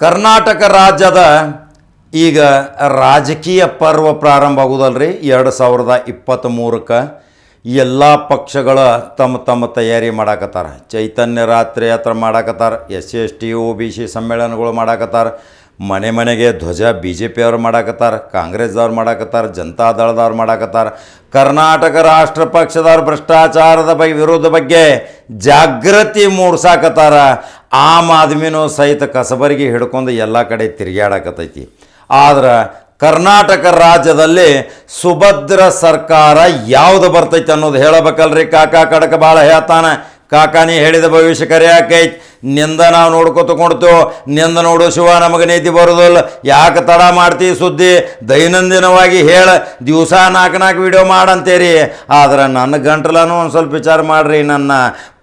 ಕರ್ನಾಟಕ ರಾಜ್ಯದ ಈಗ ರಾಜಕೀಯ ಪರ್ವ ಪ್ರಾರಂಭ ಆಗುದಲ್ರಿ ಎರಡು ಸಾವಿರದ ಇಪ್ಪತ್ತ್ಮೂರಕ್ಕೆ ಎಲ್ಲ ಪಕ್ಷಗಳ ತಮ್ಮ ತಮ್ಮ ತಯಾರಿ ಮಾಡಾಕತ್ತಾರ. ಚೈತನ್ಯ ರಾತ್ರಿ ಯಾತ್ರೆ ಮಾಡಾಕತ್ತಾರ, S C S T O B C ಸಮ್ಮೇಳನಗಳು ಮಾಡಾಕತ್ತಾರ. ಮನೆ ಮನೆಗೆ ಧ್ವಜ ಬಿ ಜೆ ಪಿಯವ್ರು ಮಾಡಾಕತ್ತಾರ, ಕಾಂಗ್ರೆಸ್ದವ್ರು ಮಾಡಾಕತ್ತಾರ, ಜನತಾದಳದವ್ರು ಮಾಡಾಕತ್ತಾರ. ಕರ್ನಾಟಕ ರಾಷ್ಟ್ರ ಪಕ್ಷದವ್ರ ಭ್ರಷ್ಟಾಚಾರದ ಬಗ್ಗೆ ವಿರೋಧ ಬಗ್ಗೆ ಜಾಗೃತಿ ಮೂಡ್ಸಾಕತ್ತಾರ. ಆಮ್ ಆದ್ಮಿನೂ ಸಹಿತ ಕಸಬರಿಗೆ ಹಿಡ್ಕೊಂಡು ಎಲ್ಲ ಕಡೆ ತಿರುಗಾಡಕತ್ತೈತಿ ಆದ್ರೆ ಕರ್ನಾಟಕ ರಾಜ್ಯದಲ್ಲಿ ಸುಭದ್ರ ಸರ್ಕಾರ ಯಾವುದು ಬರ್ತೈತಿ ಅನ್ನೋದು ಹೇಳಬೇಕಲ್ರಿ ಕಾಕಾ ಕಡಕ ಭಾಳ ಹೇಳ್ತಾನೆ. ಕಾಕಾನಿ ಹೇಳಿದ ಭವಿಷ್ಯ ಕರೆ ಆಕೈತ್ನಿಂದ ನಾವು ನೋಡ್ಕೊತ ಕೊಡ್ತೇವೆ ನಿಂದ ನೋಡು ಶಿವ, ನಮಗೆ ನೀತಿ ಬರೋದಿಲ್ಲ. ಯಾಕೆ ತಡ ಮಾಡ್ತೀವಿ ಸುದ್ದಿ? ದೈನಂದಿನವಾಗಿ ಹೇಳ. ದಿವಸ ನಾಲ್ಕು ನಾಲ್ಕು ವಿಡಿಯೋ ಮಾಡಂತೀರಿ. ಆದ್ರೆ ನನ್ನ ಗಂಟಲನು ಒಂದು ಸ್ವಲ್ಪ ವಿಚಾರ ಮಾಡಿರಿ ನನ್ನ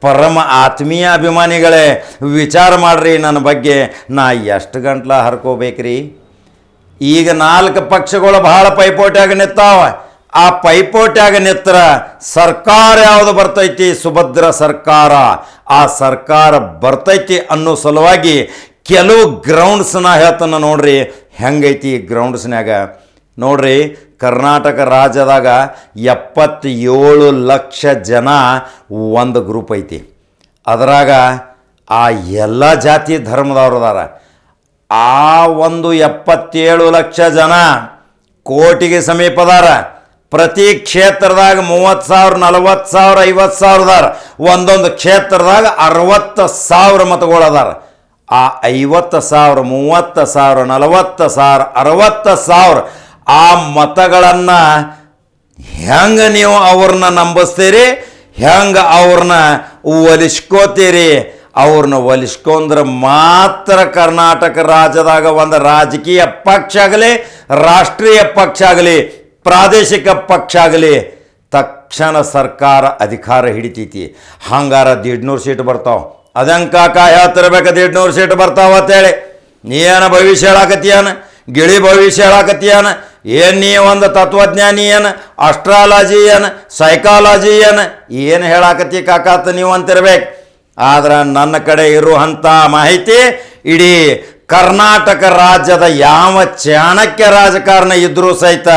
ಪರಮ ಆತ್ಮೀಯ ಅಭಿಮಾನಿಗಳೇ. ವಿಚಾರ ಮಾಡಿರಿ ನನ್ನ ಬಗ್ಗೆ. ನಾ ಎಷ್ಟು ಗಂಟ್ಲ ಹರ್ಕೋಬೇಕ್ರಿ? ಈಗ ನಾಲ್ಕು ಪಕ್ಷಗಳು ಭಾಳ ಪೈಪೋಟ್ಯಾಗ ನಿತ್ತಾವ ಆ ಪೈಪೋಟ್ಯಾಗ ನಿತ್ತರ ಸರ್ಕಾರ ಯಾವುದು ಬರ್ತೈತಿ? ಸುಭದ್ರ ಸರ್ಕಾರ. ಆ ಸರ್ಕಾರ ಬರ್ತೈತಿ ಅನ್ನೋ ಸಲುವಾಗಿ ಕೆಲವು ಗ್ರೌಂಡ್ಸ್ನ ಹೇಳ್ತಾನೆ ನೋಡ್ರಿ. ಹೆಂಗೈತಿ ಗ್ರೌಂಡ್ಸ್ನ್ಯಾಗ ನೋಡ್ರಿ, ಕರ್ನಾಟಕ ರಾಜ್ಯದಾಗ ಎಪ್ಪತ್ತೇಳು ಲಕ್ಷ ಜನ ಒಂದು ಗ್ರೂಪ್ ಐತಿ. ಅದರಾಗ ಆ ಎಲ್ಲ ಜಾತಿ ಧರ್ಮದವ್ರು ಅದಾರ. ಆ ಒಂದು ಎಪ್ಪತ್ತೇಳು ಲಕ್ಷ ಜನ ಕೋಟಿಗೆ ಸಮೀಪದಾರ ಪ್ರತಿ ಕ್ಷೇತ್ರದಾಗ ಮೂವತ್ತು ಸಾವಿರ, ನಲವತ್ತು ಸಾವಿರ, ಐವತ್ತು ಸಾವಿರದಾರ ಒಂದೊಂದು ಕ್ಷೇತ್ರದಾಗ ಅರವತ್ತು ಸಾವಿರ ಮತಗಳದಾರ ಆ ಐವತ್ತು ಸಾವಿರ, ಮೂವತ್ತು ಸಾವಿರ, ನಲವತ್ತು ಸಾವಿರ, ಅರವತ್ತು ಸಾವಿರ ಆ ಮತಗಳನ್ನು ಹೆಂಗೆ ನೀವು ಅವ್ರನ್ನ ನಂಬಿಸ್ತೀರಿ? ಹೆಂಗೆ ಅವ್ರನ್ನ ಒಲಿಸ್ಕೋತೀರಿ? ಅವ್ರನ್ನ ಒಲಿಸ್ಕೊಂಡ್ರೆ ಮಾತ್ರ ಕರ್ನಾಟಕ ರಾಜ್ಯದಾಗ ಒಂದು ರಾಜಕೀಯ ಪಕ್ಷ ಆಗಲಿ, ರಾಷ್ಟ್ರೀಯ ಪಕ್ಷ ಆಗಲಿ ಪ್ರಾದೇಶಿಕ ಪಕ್ಷ ಆಗಲಿ, ತಕ್ಷಣ ಸರ್ಕಾರ ಅಧಿಕಾರ ಹಿಡಿತೈತಿ. ಹಂಗಾರ ದಿಡ್ನೂರು ಸೀಟ್ ಬರ್ತಾವ. ಅದಂಗೆ ಕಾಯ ಹೇಳ್ತಿರ್ಬೇಕು, ದೇಡ್ನೂರು ಸೀಟ್ ಬರ್ತಾವ ಅಂತೇಳಿ. ನೀ ಏನು ಭವಿಷ್ಯ ಹೇಳಾಕತಿಯಾನ ಗಿಳಿ ಭವಿಷ್ಯ ಹೇಳಾಕತ್ತೀಯಾನ ಏನು? ನೀ ಒಂದು ತತ್ವಜ್ಞಾನಿ ಏನು? ಅಸ್ಟ್ರಾಲಜಿ ಏನು? ಸೈಕಾಲಜಿ ಏನು? ಏನು ಹೇಳಾಕತ್ತಿ ಕಾಕಾತ ನೀವು ಅಂತಿರ್ಬೇಕು. ಆದ್ರೆ ನನ್ನ ಕಡೆ ಇರುವಂಥ ಮಾಹಿತಿ ಇಡೀ ಕರ್ನಾಟಕ ರಾಜ್ಯದ ಯಾವ ಚಾಣಕ್ಯ ರಾಜಕಾರಣ ಇದ್ದರೂ ಸಹಿತ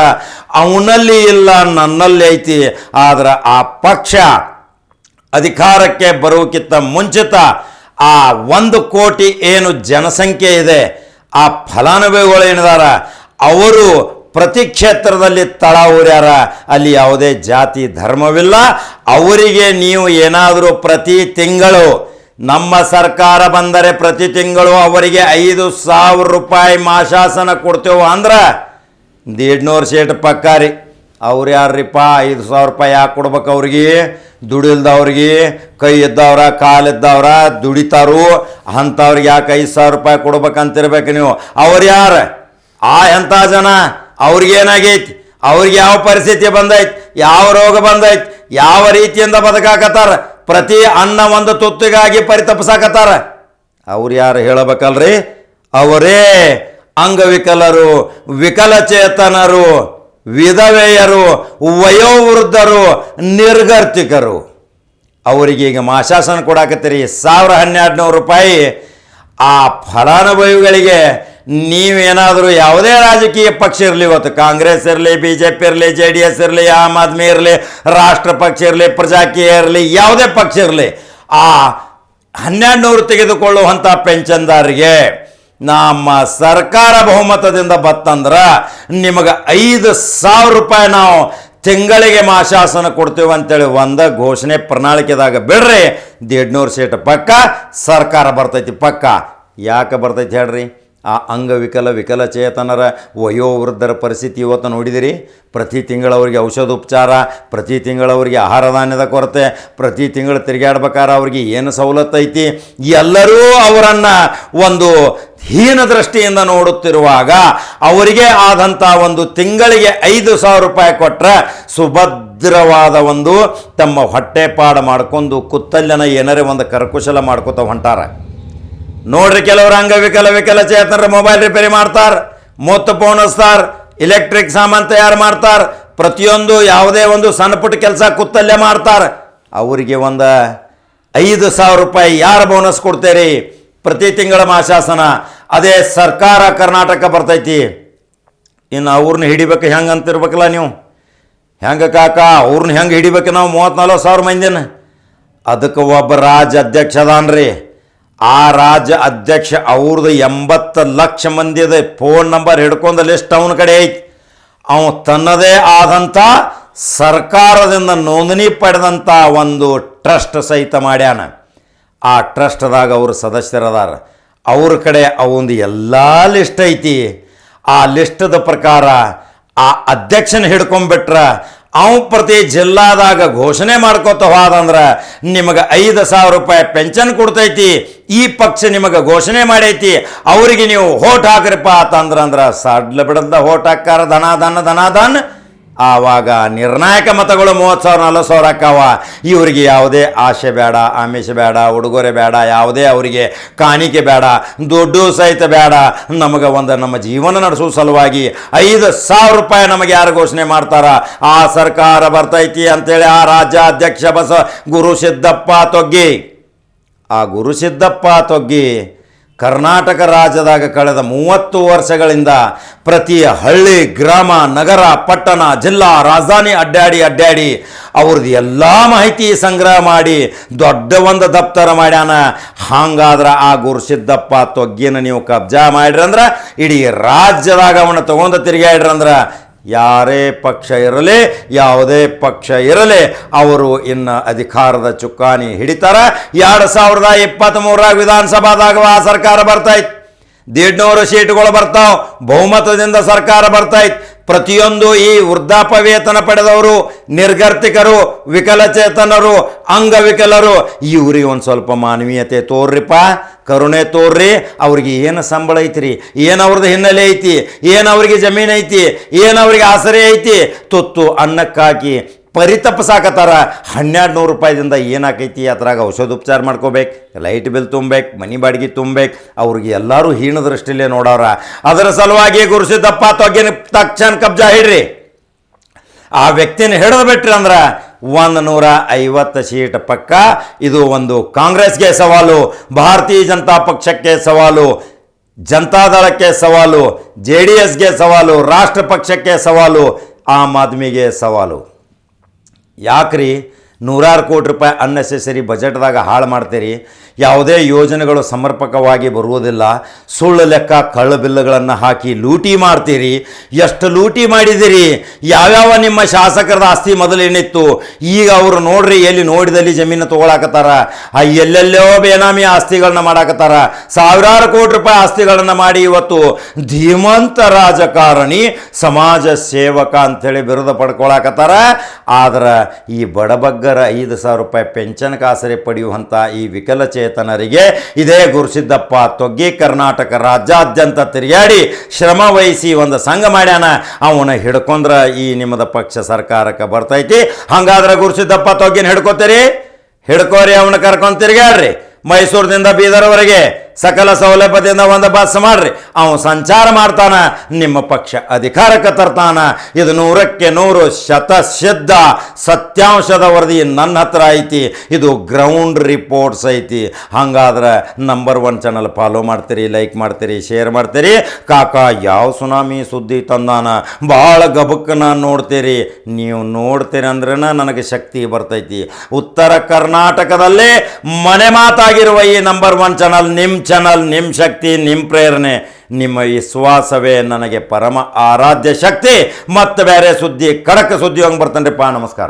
ಅವನಲ್ಲಿ ಇಲ್ಲ, ನನ್ನಲ್ಲಿ ಐತಿ. ಆದ್ರೆ ಆ ಪಕ್ಷ ಅಧಿಕಾರಕ್ಕೆ ಬರೋಕ್ಕಿಂತ ಮುಂಚಿತ ಆ ಒಂದು ಕೋಟಿ ಏನು ಜನಸಂಖ್ಯೆ ಇದೆ, ಆ ಫಲಾನುಭವಿಗಳು ಏನಿದಾರ, ಅವರು ಪ್ರತಿ ಕ್ಷೇತ್ರದಲ್ಲಿ ತಳ ಊರ್ಯಾರ. ಅಲ್ಲಿ ಯಾವುದೇ ಜಾತಿ ಧರ್ಮವಿಲ್ಲ. ಅವರಿಗೆ ನೀವು ಏನಾದರೂ ಪ್ರತಿ ತಿಂಗಳು ನಮ್ಮ ಸರ್ಕಾರ ಬಂದರೆ ಪ್ರತಿ ತಿಂಗಳು ಅವರಿಗೆ ಐದು ಸಾವಿರ ರೂಪಾಯಿ ಮಾಶಾಸನ ಕೊಡ್ತೇವೆ ಅಂದ್ರೆ ದೇಡ್ನೂರು ಸೀಟ್ ಪಕ್ಕಾರಿ. ಅವ್ರು ಯಾರ್ರಿಪ್ಪ ಐದು ಸಾವಿರ ರೂಪಾಯಿ ಯಾಕೆ ಕೊಡ್ಬೇಕು ಅವ್ರಿಗೆ? ದುಡಿಲ್ದವ್ರಿಗೆ, ಕೈ ಇದ್ದವ್ರ ಕಾಲಿದ್ದವ್ರ ದುಡಿತಾರು. ಅಂಥವ್ರಿಗೆ ಯಾಕೆ ಐದು ಸಾವಿರ ರೂಪಾಯಿ ಕೊಡ್ಬೇಕಂತಿರ್ಬೇಕು ನೀವು? ಅವ್ರು ಯಾರು? ಆ ಎಂಥ ಜನ? ಅವ್ರಿಗೇನಾಗೈತಿ ಅವ್ರಿಗೆ ಯಾವ ಪರಿಸ್ಥಿತಿ ಬಂದೈತಿ? ಯಾವ ರೋಗ ಬಂದೈತಿ? ಯಾವ ರೀತಿಯಿಂದ ಬದುಕಾಕತ್ತಾರ? ಪ್ರತಿ ಅನ್ನ ಒಂದು ತುತ್ತಿಗಾಗಿ ಪರಿತಪಿಸಾಕತ್ತಾರ. ಅವ್ರು ಯಾರು ಹೇಳಬೇಕಲ್ರಿ? ಅವರೇ ಅಂಗವಿಕಲರು, ವಿಕಲಚೇತನರು, ವಿಧವೆಯರು, ವಯೋವೃದ್ಧರು, ನಿರ್ಗರ್ತಿಕರು. ಅವರಿಗೆ ಈಗ ಮಾಶಾಸನ ಕೊಡಾಕತ್ತೀರಿ. ಸಾವಿರ ಹನ್ನೆರಡು ನೂರು ರೂಪಾಯಿ ಆ ಫಲಾನುಭವಿಗಳಿಗೆ ನೀವೇನಾದರೂ ಯಾವುದೇ ರಾಜಕೀಯ ಪಕ್ಷ ಇರಲಿ, ಇವತ್ತು ಕಾಂಗ್ರೆಸ್ ಇರಲಿ ಬಿ ಜೆ ಪಿ ಇರಲಿ, ಜೆ ಡಿ ಎಸ್ ಇರಲಿ, ಆಮ್ ಆದ್ಮಿ ಇರಲಿ, ರಾಷ್ಟ್ರ ಪಕ್ಷ ಇರಲಿ, ಪ್ರಜಾಕೀಯ ಇರಲಿ, ಯಾವುದೇ ಪಕ್ಷ ಇರಲಿ, ಆ ಹನ್ನೆರಡು ನೂರು ತೆಗೆದುಕೊಳ್ಳುವಂಥ ಪೆನ್ಷನ್ದಾರರಿಗೆ ನಮ್ಮ ಸರ್ಕಾರ ಬಹುಮತದಿಂದ ಬತ್ತಂದ್ರೆ ನಿಮಗೆ ಐದು ಸಾವಿರ ರೂಪಾಯಿ ನಾವು ತಿಂಗಳಿಗೆ ಮಾಶಾಸನ ಕೊಡ್ತೀವಿ ಅಂತೇಳಿ ಒಂದ ಘೋಷಣೆ ಪ್ರಣಾಳಿಕೆದಾಗ ಬಿಡ್ರಿ. ದೇಡ್ನೂರು ಸೀಟ್ ಪಕ್ಕ ಸರ್ಕಾರ ಬರ್ತೈತಿ ಪಕ್ಕ. ಯಾಕೆ ಬರ್ತೈತಿ ಹೇಳ್ರಿ? ಆ ಅಂಗವಿಕಲ ವಿಕಲಚೇತನರ ವಯೋವೃದ್ಧರ ಪರಿಸ್ಥಿತಿ ಇವತ್ತು ನೋಡಿದಿರಿ. ಪ್ರತಿ ತಿಂಗಳವರಿಗೆ ಔಷಧೋಪಚಾರ, ಪ್ರತಿ ತಿಂಗಳವರಿಗೆ ಆಹಾರ ಧಾನ್ಯದ ಕೊರತೆ, ಪ್ರತಿ ತಿಂಗಳು ತಿರುಗಾಡ್ಬೇಕಾದ್ರೆ ಅವ್ರಿಗೆ ಏನು ಸವಲತ್ತು ಐತಿ? ಎಲ್ಲರೂ ಅವರನ್ನು ಒಂದು ಹೀನ ದೃಷ್ಟಿಯಿಂದ ನೋಡುತ್ತಿರುವಾಗ ಅವರಿಗೆ ಆದಂಥ ಒಂದು ತಿಂಗಳಿಗೆ ಐದು ಸಾವಿರ ರೂಪಾಯಿ ಕೊಟ್ಟರೆ ಸುಭದ್ರವಾದ ಒಂದು ತಮ್ಮ ಹೊಟ್ಟೆಪಾಡು ಮಾಡಿಕೊಂಡು ಕುತ್ತಲ್ಯನ ಏನಾರೇ ಒಂದು ಕರಕುಶಲ ಮಾಡ್ಕೋತ ಹೊಂಟಾರ. ನೋಡ್ರಿ ಕೆಲವರು ಅಂಗವಿಕಲ ವಿಕಲಚೇತನರ ಮೊಬೈಲ್ ರಿಪೇರಿ ಮಾಡ್ತಾರ ಮೊತ್ತ ಪೋಣಿಸ್ತಾರ ಇಲೆಕ್ಟ್ರಿಕ್ ಸಾಮಾನು ತಯಾರು ಮಾಡ್ತಾರ, ಪ್ರತಿಯೊಂದು ಯಾವುದೇ ಒಂದು ಸಣ್ಣ ಪುಟ್ಟ ಕೆಲಸ ಕುತ್ತಲ್ಲೇ ಮಾಡ್ತಾರ. ಅವರಿಗೆ ಒಂದು ಐದು ಸಾವಿರ ರೂಪಾಯಿ ಯಾರು ಬೋನಸ್ ಕೊಡ್ತೇರಿ? ಪ್ರತಿ ತಿಂಗಳ ಮಾಶಾಸನ ಅದೇ ಸರ್ಕಾರ ಕರ್ನಾಟಕ ಬರ್ತೈತಿ. ಇನ್ನು ಅವ್ರನ್ನ ಹಿಡಿಬೇಕು ಹೆಂಗೆ ಅಂತಿರ್ಬೇಕಲ್ಲ ನೀವು? ಹೆಂಗೆ ಕಾಕ ಅವ್ರನ್ನ ಹೆಂಗೆ ಹಿಡಿಬೇಕು ನಾವು ಮೂವತ್ತ್ನಾಲ್ಕು ಸಾವಿರ ಮಂದಿನ? ಅದಕ್ಕೆ ಒಬ್ಬ ರಾಜ್ಯ ಅಧ್ಯಕ್ಷ ಅದಾನ್ರಿ. ಆ ರಾಜ್ಯ ಅಧ್ಯಕ್ಷ ಅವ್ರದ್ದು ಎಂಬತ್ತು ಲಕ್ಷ ಮಂದಿದ ಫೋನ್ ನಂಬರ್ ಹಿಡ್ಕೊಂಡ ಲಿಸ್ಟ್ ಅವನ ಕಡೆ ಐತಿ. ಅವನು ತನ್ನದೇ ಆದಂಥ ಸರ್ಕಾರದಿಂದ ನೋಂದಣಿ ಪಡೆದಂಥ ಒಂದು ಟ್ರಸ್ಟ್ ಸಹಿತ ಮಾಡ್ಯಾನ. ಆ ಟ್ರಸ್ಟ್ದಾಗ ಅವರು ಸದಸ್ಯರದಾರ. ಅವ್ರ ಕಡೆ ಅವಂದು ಎಲ್ಲ ಲಿಸ್ಟ್ ಐತಿ. ಆ ಲಿಸ್ಟದ ಪ್ರಕಾರ ಆ ಅಧ್ಯಕ್ಷನ ಹಿಡ್ಕೊಂಡ್ಬಿಟ್ರ ಅವ ಪ್ರತಿ ಜಿಲ್ಲಾದಾಗ ಘೋಷಣೆ ಮಾಡ್ಕೋತ ಹೋದಂದ್ರೆ ನಿಮಗೆ ಐದು ಸಾವಿರ ರೂಪಾಯಿ ಪೆನ್ಷನ್ ಕೊಡ್ತೈತಿ, ಈ ಪಕ್ಷ ನಿಮಗೆ ಘೋಷಣೆ ಮಾಡೈತಿ, ಅವರಿಗೆ ನೀವು ಹೋಟ್ ಹಾಕ್ರಿಪ್ಪ ಅಂತಂದ್ರೆ ಅಂದ್ರೆ ಸಡ್ಲ ಬಿಡದ ಹೋಟ್ ಹಾಕಾರ ಧನ ಧನ ಧನ ಧನ್. ಆವಾಗ ನಿರ್ಣಾಯಕ ಮತಗಳು ಮೂವತ್ತು ಸಾವಿರ, ನಲ್ವತ್ತು ಸಾವಿರ ಅಕ್ಕವ. ಇವರಿಗೆ ಯಾವುದೇ ಆಶೆ ಬೇಡ, ಆಮಿಷ ಬೇಡ, ಉಡುಗೊರೆ ಬೇಡ, ಯಾವುದೇ ಅವರಿಗೆ ಕಾಣಿಕೆ ಬೇಡ, ದುಡ್ಡು ಸಹಿತ ಬೇಡ. ನಮಗೆ ಒಂದು ನಮ್ಮ ಜೀವನ ನಡೆಸುವ ಸಲುವಾಗಿ ಐದು ಸಾವಿರ ರೂಪಾಯಿ ನಮಗೆ ಯಾರು ಘೋಷಣೆ ಮಾಡ್ತಾರ? ಆ ಸರ್ಕಾರ ಬರ್ತೈತಿ ಅಂತೇಳಿ ಆ ರಾಜ್ಯಾಧ್ಯಕ್ಷ ಬಸ ಗುರು ಸಿದ್ದಪ್ಪ ತೊಗ್ಗಿ. ಆ ಗುರು ಸಿದ್ದಪ್ಪ ತೊಗ್ಗಿ ಕರ್ನಾಟಕ ರಾಜ್ಯದಾಗ ಕಳೆದ ಮೂವತ್ತು ವರ್ಷಗಳಿಂದ ಪ್ರತಿ ಹಳ್ಳಿ, ಗ್ರಾಮ, ನಗರ, ಪಟ್ಟಣ, ಜಿಲ್ಲಾ, ರಾಜಧಾನಿ ಅಡ್ಡಾಡಿ ಅಡ್ಡಾಡಿ ಅವ್ರದ್ದು ಎಲ್ಲ ಮಾಹಿತಿ ಸಂಗ್ರಹ ಮಾಡಿ ದೊಡ್ಡ ಒಂದು ದಪ್ತರ ಮಾಡ್ಯಾನ. ಹಾಗಾದ್ರೆ ಆ ಗುರುಸಿದ್ದಪ್ಪ ತೊಗ್ಗಿನ ನೀವು ಕಬ್ಜಾ ಮಾಡಿರಂದ್ರೆ ಇಡೀ ರಾಜ್ಯದಾಗ ಅವನ್ನ ತಗೊಂಡು ತಿರುಗಾಡ್ರಂದ್ರೆ ಯಾರೇ ಪಕ್ಷ ಇರಲಿ, ಯಾವುದೇ ಪಕ್ಷ ಇರಲಿ, ಅವರು ಇನ್ನು ಅಧಿಕಾರದ ಚುಕ್ಕಾಣಿ ಹಿಡಿತಾರೆ. ಎರಡು ಸಾವಿರದ ಇಪ್ಪತ್ತ್ಮೂರರಾಗ ವಿಧಾನಸಭಾದಾಗ ಆ ಸರ್ಕಾರ ಬರ್ತೈತೆ ದೇಡ್ನೂರು ಸೀಟುಗಳು ಬರ್ತಾವ. ಬಹುಮತದಿಂದ ಸರ್ಕಾರ ಬರ್ತೈತೆ ಪ್ರತಿಯೊಂದು ಈ ವೃದ್ಧಾಪ ವೇತನ ಪಡೆದವರು, ನಿರ್ಗರ್ತಿಕರು, ವಿಕಲಚೇತನರು, ಅಂಗವಿಕಲರು, ಇವ್ರಿಗೆ ಒಂದು ಸ್ವಲ್ಪ ಮಾನವೀಯತೆ ತೋರ್ರಿಪ್ಪ. ಕರುಣೆ ತೋರ್ರಿ. ಅವ್ರಿಗೆ ಏನು ಸಂಬಳ ಐತ್ರಿ? ಏನು ಅವ್ರದ್ದು ಹಿನ್ನೆಲೆ ಐತಿ? ಏನು ಅವ್ರಿಗೆ ಜಮೀನು ಐತಿ? ಏನು ಅವ್ರಿಗೆ ಆಸರೆ ಐತಿ? ತುತ್ತು ಅನ್ನಕ್ಕಾಕಿ ಪರಿತಪ್ಪಿಸಾಕತ್ತಾರ ಹನ್ನೆರಡು ನೂರು ರೂಪಾಯಿದಿಂದ ಏನಾಕೈತಿ? ಅದ್ರಾಗ ಔಷಧ ಉಪಚಾರ ಮಾಡ್ಕೋಬೇಕು, ಲೈಟ್ ಬಿಲ್ ತುಂಬೇಕು, ಮನಿ ಬಾಡಿಗೆ ತುಂಬೇಕು, ಅವ್ರಿಗೆ ಎಲ್ಲರೂ ಹೀನ ದೃಷ್ಟಿಲೇ ನೋಡೋರ ಅದರ ಸಲುವಾಗಿ ಗುರುಸಿದ್ದಪ್ಪ ತೊಗ್ಗಿನ ತಕ್ಷಣ ಕಬ್ಜಾ ಹಿಡ್ರಿ. ಆ ವ್ಯಕ್ತಿನ ಹಿಡಿದು ಬಿಟ್ರಿ ಅಂದ್ರೆ ಒಂದು ನೂರ ಐವತ್ತು ಸೀಟ್ ಪಕ್ಕ ಇದು ಒಂದು ಕಾಂಗ್ರೆಸ್ಗೆ ಸವಾಲು, ಭಾರತೀಯ ಜನತಾ ಪಕ್ಷಕ್ಕೆ ಸವಾಲು ಜನತಾದಳಕ್ಕೆ ಸವಾಲು, ಜೆ ಡಿ ಎಸ್ಗೆ ಸವಾಲು, ರಾಷ್ಟ್ರ ಪಕ್ಷಕ್ಕೆ ಸವಾಲು, ಆಮ್ ಆದ್ಮಿಗೆ ಸವಾಲು. ಯಾಕ್ರಿ ನೂರಾರು ಕೋಟಿ ರೂಪಾಯಿ ಅನ್ನೆಸೆಸರಿ ಬಜೆಟ್ದಾಗ ಹಾಳು ಮಾಡ್ತೀರಿ? ಯಾವುದೇ ಯೋಜನೆಗಳು ಸಮರ್ಪಕವಾಗಿ ಬರುವುದಿಲ್ಲ. ಸುಳ್ಳು ಲೆಕ್ಕ, ಕಳ್ಳ ಬಿಲ್ಲುಗಳನ್ನು ಹಾಕಿ ಲೂಟಿ ಮಾಡ್ತೀರಿ. ಎಷ್ಟು ಲೂಟಿ ಮಾಡಿದಿರಿ ಯಾವ್ಯಾವ ನಿಮ್ಮ ಶಾಸಕರದ ಆಸ್ತಿ ಮೊದಲೇನಿತ್ತು ಈಗ ಅವರು ನೋಡ್ರಿ, ಎಲ್ಲಿ ನೋಡಿದಲ್ಲಿ ಜಮೀನು ತಗೊಳಕತ್ತಾರ? ಆ ಎಲ್ಲೆಲ್ಲೋ ಬೇನಾಮಿ ಆಸ್ತಿಗಳನ್ನ ಮಾಡಾಕತ್ತಾರ. ಸಾವಿರಾರು ಕೋಟಿ ರೂಪಾಯಿ ಆಸ್ತಿಗಳನ್ನು ಮಾಡಿ ಇವತ್ತು ಧೀಮಂತ ರಾಜಕಾರಣಿ, ಸಮಾಜ ಸೇವಕ ಅಂಥೇಳಿ ಬಿರುದು ಪಡ್ಕೊಳಕತ್ತಾರ. ಆದ್ರೆ ಈ ಬಡಬಗ್ಗರ ಐದು ಸಾವಿರ ರೂಪಾಯಿ ಪೆನ್ಷನ್ ಕಾಸರಿ ಪಡೆಯುವಂಥ ಈ ವಿಕಲಚೇತನರಿಗೆ ಇದೇ ಗುರುಸಿದ್ದಪ್ಪ ತೊಗ್ಗಿ ಕರ್ನಾಟಕ ರಾಜ್ಯಾದ್ಯಂತ ತಿರುಗಾಡಿ ಶ್ರಮ ವಹಿಸಿ ಒಂದು ಸಂಘ ಮಾಡ್ಯಾನ. ಅವನ ಹಿಡ್ಕೊಂಡ್ರ ಈ ನಿಮ್ಮದ ಪಕ್ಷ ಸರ್ಕಾರಕ್ಕೆ ಬರ್ತೈತಿ. ಹಂಗಾದ್ರೆ ಗುರುಸಿದ್ದಪ್ಪ ತೊಗ್ಗಿನ ಹಿಡ್ಕೋತೀರಿ? ಹಿಡ್ಕೋರಿ ಅವನ ಕರ್ಕೊಂಡು ತಿರುಗಾಡ್ರಿ. ಮೈಸೂರಿನಿಂದ ಬೀದರ್ವರೆಗೆ. ಸಕಲ ಸೌಲಭ್ಯದಿಂದ ಒಂದು ಬಸ್ ಮಾಡ್ರಿ. ಅವನು ಸಂಚಾರ ಮಾಡ್ತಾನ, ನಿಮ್ಮ ಪಕ್ಷ ಅಧಿಕಾರಕ್ಕೆ ತರ್ತಾನ. ಇದು ನೂರಕ್ಕೆ ನೂರು ಶತಸಿದ್ಧ ಸತ್ಯಾಂಶದ ವರದಿ ನನ್ನ ಹತ್ರ ಐತಿ. ಇದು ಗ್ರೌಂಡ್ ರಿಪೋರ್ಟ್ಸ್ ಐತಿ. ಹಂಗಾದ್ರೆ ನಂಬರ್ ಒನ್ ಚಾನಲ್ ಫಾಲೋ ಮಾಡ್ತೀರಿ ಲೈಕ್ ಮಾಡ್ತೀರಿ ಶೇರ್ ಮಾಡ್ತೀರಿ. ಕಾಕ, ಯಾವ ಸುನಾಮಿ ಸುದ್ದಿ ತಂದಾನ? ಭಾಳ ಗಬಕ್ಕನ ನೋಡ್ತೀರಿ. ನೀವು ನೋಡ್ತೀರಿ ಅಂದ್ರೆ ನನಗೆ ಶಕ್ತಿ ಬರ್ತೈತಿ. ಉತ್ತರ ಕರ್ನಾಟಕದಲ್ಲೇ ಮನೆ ಮಾತಾಗಿರುವ ಈ ನಂಬರ್ ಒನ್ ಚಾನಲ್ ನಿಮ್ಮ ಚಾನಲ್ ನಿಮ್ಮ ಶಕ್ತಿ ನಿಮ್ಮ ಪ್ರೇರಣೆ, ನಿಮ್ಮ ವಿಶ್ವಾಸವೇ ನನಗೆ ಪರಮ ಆರಾಧ್ಯ ಶಕ್ತಿ. ಮತ್ತು ಬೇರೆ ಸುದ್ದಿ, ಕಡಕ ಸುದ್ದಿ ಹಂಗೆ ಪಾ ನಮಸ್ಕಾರ.